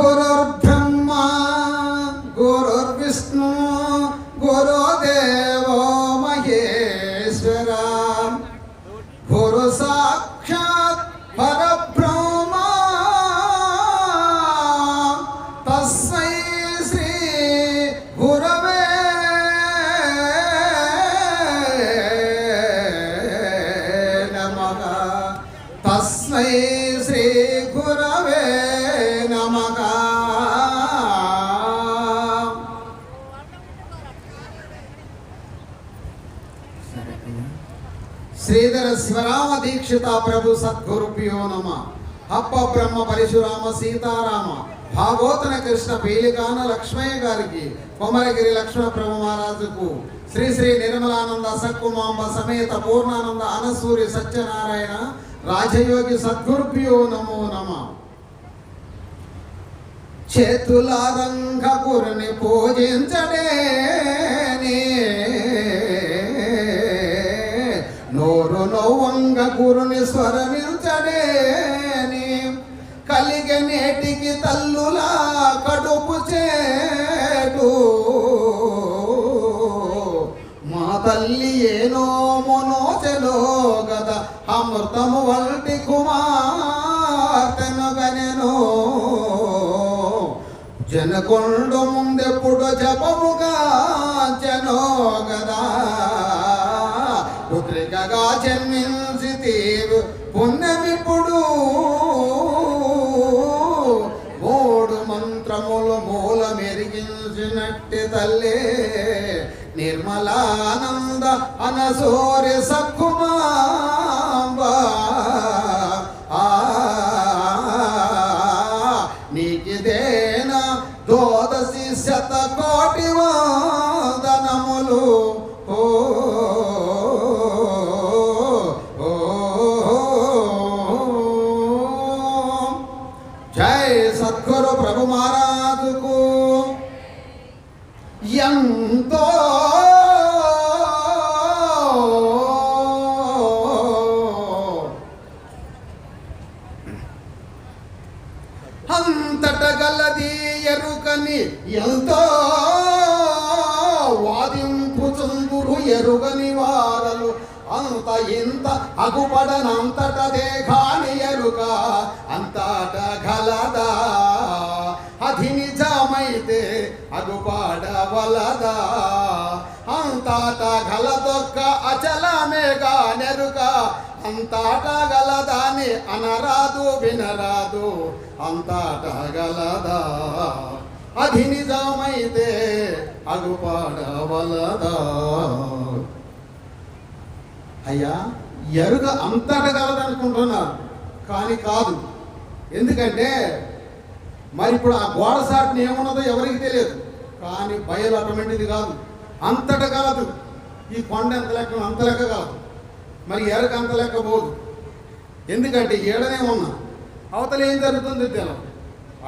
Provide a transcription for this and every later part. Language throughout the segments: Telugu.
put up a Sridhara Shivarama Dikshita ప్రభు సద్గురుభ్యో నమ. అప్ప బ్రహ్మ పరశురామ సీతారామ భాగోతన కృష్ణ పీలికాన లక్ష్మయ్య గారికి కొమరగిరి లక్ష్మణ ప్రభు మహారాజుకు శ్రీ శ్రీ నిర్మలానంద సక్కుమాంబ సమేత పూర్ణానంద అనసూరి సత్యనారాయణ రాజయోగి సద్గురుభ్యో నమో నమ. చేతుల రంగపురిని పూజించడేనే గౌవంగ గురుని స్వర స్వరమించడేని కలిగ నేటికి తల్లులా కడుపు చేటు. మా తల్లి ఏనో మొనోచెలో గద అమృతము వంటి కుమార్తెను గనెను జనకొండు ముందెప్పుడు జపముగా జనో గదా పిల్లగా జన్మించి పుణ్యమిప్పుడు. మూడు మంత్రములు మూల మెరిగించినట్టి తల్లే. నిర్మలానంద అనసూరి సక్కుమాంబ సద్గురు ప్రభు మహారాజుకు ఎంతో అంతట గలది ఎరుకని ఎంతో వాదింపు చందురు ఎరుగని వారలు అంత ఇంత అగుపడనంతట అగుపాడవలదా అంతట గలదొక్క అచలమేగా నెరుక అంతాట గలదాని అనరాదు వినరాదు. అంతాట గలదా. అది నిజమైతే అగుపాడవలదా అయ్యా ఎరుగ అంతట గలదనుకుంటున్నారు. కానీ కాదు. ఎందుకంటే మరి ఇప్పుడు ఆ గోడ సాటిని ఏమున్నదో ఎవరికి తెలియదు. కానీ బయలు అటువంటిది కాదు. అంతట కాదు. ఈ కొండ ఎంత లెక్క అంత లెక్క కాదు. మరి ఎరక అంత లెక్క పోదు. ఎందుకంటే ఏడనే ఉన్నా. అవతల ఏం జరుగుతుంది తెలియదు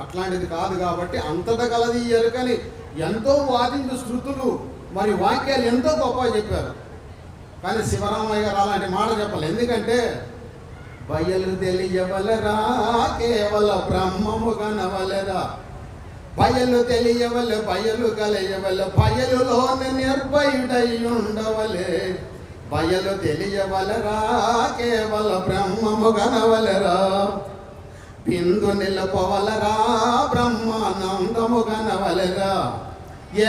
అట్లాంటిది కాదు కాబట్టి అంతట కలది ఈ ఎరుకని ఎంతో వాదించు శృతులు మరి వాక్యాలు ఎంతో గొప్ప చెప్పారు. కానీ శివరామయ్య గారు అలాంటి మాట చెప్పాలి. ఎందుకంటే బయలు తెలియవలరా కేవల బ్రహ్మము కనవలరా బయలు తెలియవలె బయలు కలయవలె బయలులోని నిర్భయుడై ఉండవలే బయలు తెలియవలరా కేవల బ్రహ్మము గనవలరా? పిందు నిలపవలరా బ్రహ్మానందము గనవలరా?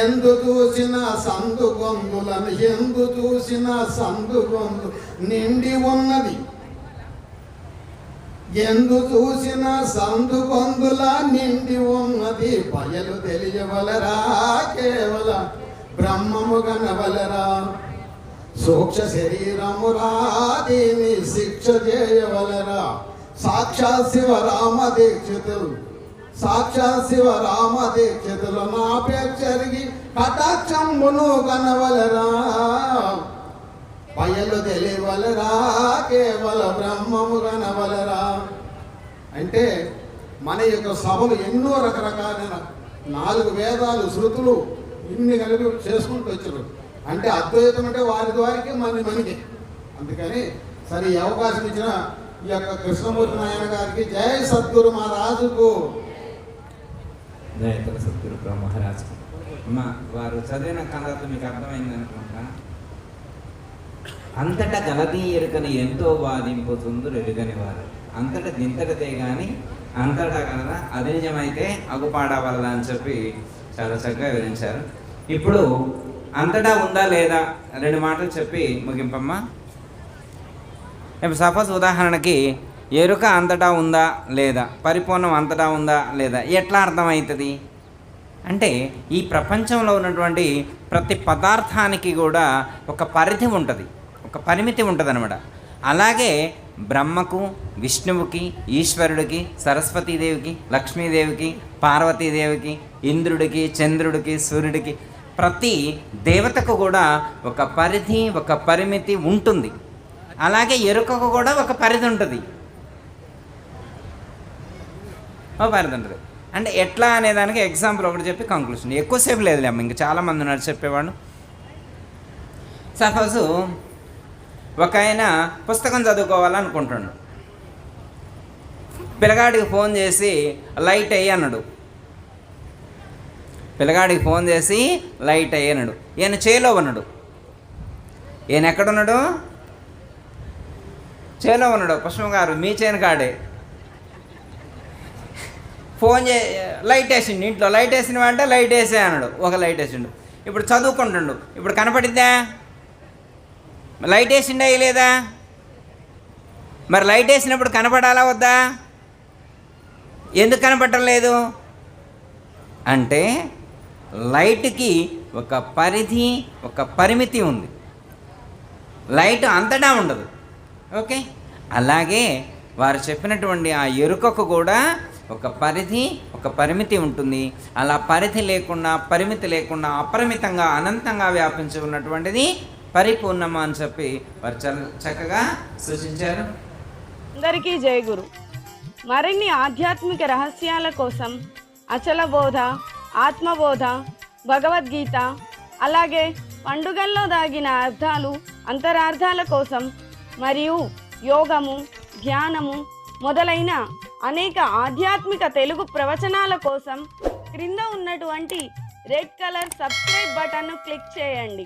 ఎందు చూసిన సందు గొంతులను ఎందు చూసిన సందు గొంతు నిండి ఉన్నది. ఎందు చూసిన సందు బంధుల నిండి ఉన్నది. బయలు తెలియవలరా? కేవల బ్రహ్మము గనవలరా సూక్ష శరీరమురా దీని శిక్ష చేయవలరా? సాక్షాత్ శివరామ దీక్షితులు సాక్షాత్ శివరామ దీక్షితులు నాపేక్షరిగి కటాక్షమును కనవలరా? బయలు తెలియవలరా కేవల బ్రహ్మము కనవలరా? అంటే మన యొక్క సభలు ఎన్నో రకరకాలైన నాలుగు వేదాలు శృతులు ఇన్ని కలిపి చేసుకుంటూ వచ్చారు. అంటే అద్వైతం అంటే వారి ద్వారికి మన మనకి అందుకని సరే ఈ అవకాశం ఇచ్చిన ఈ యొక్క కృష్ణమూర్తి నాయన గారికి జై సద్గురు మా రాజుకు జయ సద్గురు ప్రభు అమ్మ వారు చదివిన కథతో మీకు అర్థమైంది అనుకున్నాను అంతటా గలదీ ఎరుకని ఎంతో వాదింపుతుందు ఎరుగని వారు. అంతటా దింతటదే కానీ అంతటా కలదా అది నిజమైతే అగుపాడ వల్ల అని చెప్పి చాలా చక్కగా వివరించారు. ఇప్పుడు అంతటా ఉందా లేదా రెండు మాటలు చెప్పి ముగింపమ్మా. ఇప్పుడు సపోజ్ ఉదాహరణకి ఎరుక అంతటా ఉందా లేదా పరిపూర్ణం అంతటా ఉందా లేదా ఎట్లా అర్థమవుతుంది అంటే ఈ ప్రపంచంలో ఉన్నటువంటి ప్రతి పదార్థానికి కూడా ఒక పరిధి ఉంటుంది. ఒక పరిమితి ఉంటుందన్నమాట. అలాగే బ్రహ్మకు విష్ణువుకి ఈశ్వరుడికి సరస్వతీదేవికి లక్ష్మీదేవికి పార్వతీదేవికి ఇంద్రుడికి చంద్రుడికి సూర్యుడికి ప్రతి దేవతకు కూడా ఒక పరిధి ఒక పరిమితి ఉంటుంది. అలాగే ఎరుకకు కూడా ఒక పరిధి ఉంటుంది. ఓ పరిధి ఉంటుంది. అంటే ఎట్లా అనే దానికి ఎగ్జాంపుల్ ఒకటి చెప్పి కంక్లూషన్ ఎక్కువసేపు లేదులే అమ్మ ఇంకా చాలామంది ఉన్నారు చెప్పేవాడు సపోజు ఒక ఆయన పుస్తకం చదువుకోవాలనుకుంటున్నాడు. పిల్లగాడికి ఫోన్ చేసి లైట్ అయ్యి అన్నాడు. పిల్లగాడికి ఫోన్ చేసి లైట్ అయ్యి అన్నాడు. ఈయన చేలో ఉన్నాడు. ఈయన ఎక్కడున్నాడు? చేలో ఉన్నాడు. పుష్పం గారు మీ చేను కాడే. ఫోన్ చే లైట్ వేసిండు. ఇంట్లో లైట్ వేసిన అంటే లైట్ వేసే అన్నాడు. ఒక లైట్ వేసిండు. ఇప్పుడు చదువుకుంటుండు. ఇప్పుడు కనపడిద్దా? లైట్ వేసిండాయి లేదా? మరి లైట్ వేసినప్పుడు కనపడాలా వద్దా? ఎందుకు కనపడటం లేదు? అంటే లైట్కి ఒక పరిధి ఒక పరిమితి ఉంది. లైట్ అంతటా ఉండదు. ఓకే? అలాగే వారు చెప్పినటువంటి ఆ ఎరుకకు కూడా ఒక పరిధి ఒక పరిమితి ఉంటుంది. అలా పరిధి లేకుండా పరిమితి లేకుండా అపరిమితంగా అనంతంగా వ్యాపించి ఉన్నటువంటిది పరిపూర్ణమ అని చెప్పి వారు చక్కగా సూచించారు. అందరికీ జయ గురు. మరిన్ని ఆధ్యాత్మిక రహస్యాల కోసం అచల బోధ ఆత్మబోధ భగవద్గీత అలాగే పండుగల్లో దాగిన అర్థాలు అంతరార్థాల కోసం మరియు యోగము ధ్యానము మొదలైన అనేక ఆధ్యాత్మిక తెలుగు ప్రవచనాల కోసం క్రింద ఉన్నటువంటి రెడ్ కలర్ సబ్స్క్రైబ్ బటన్ను క్లిక్ చేయండి.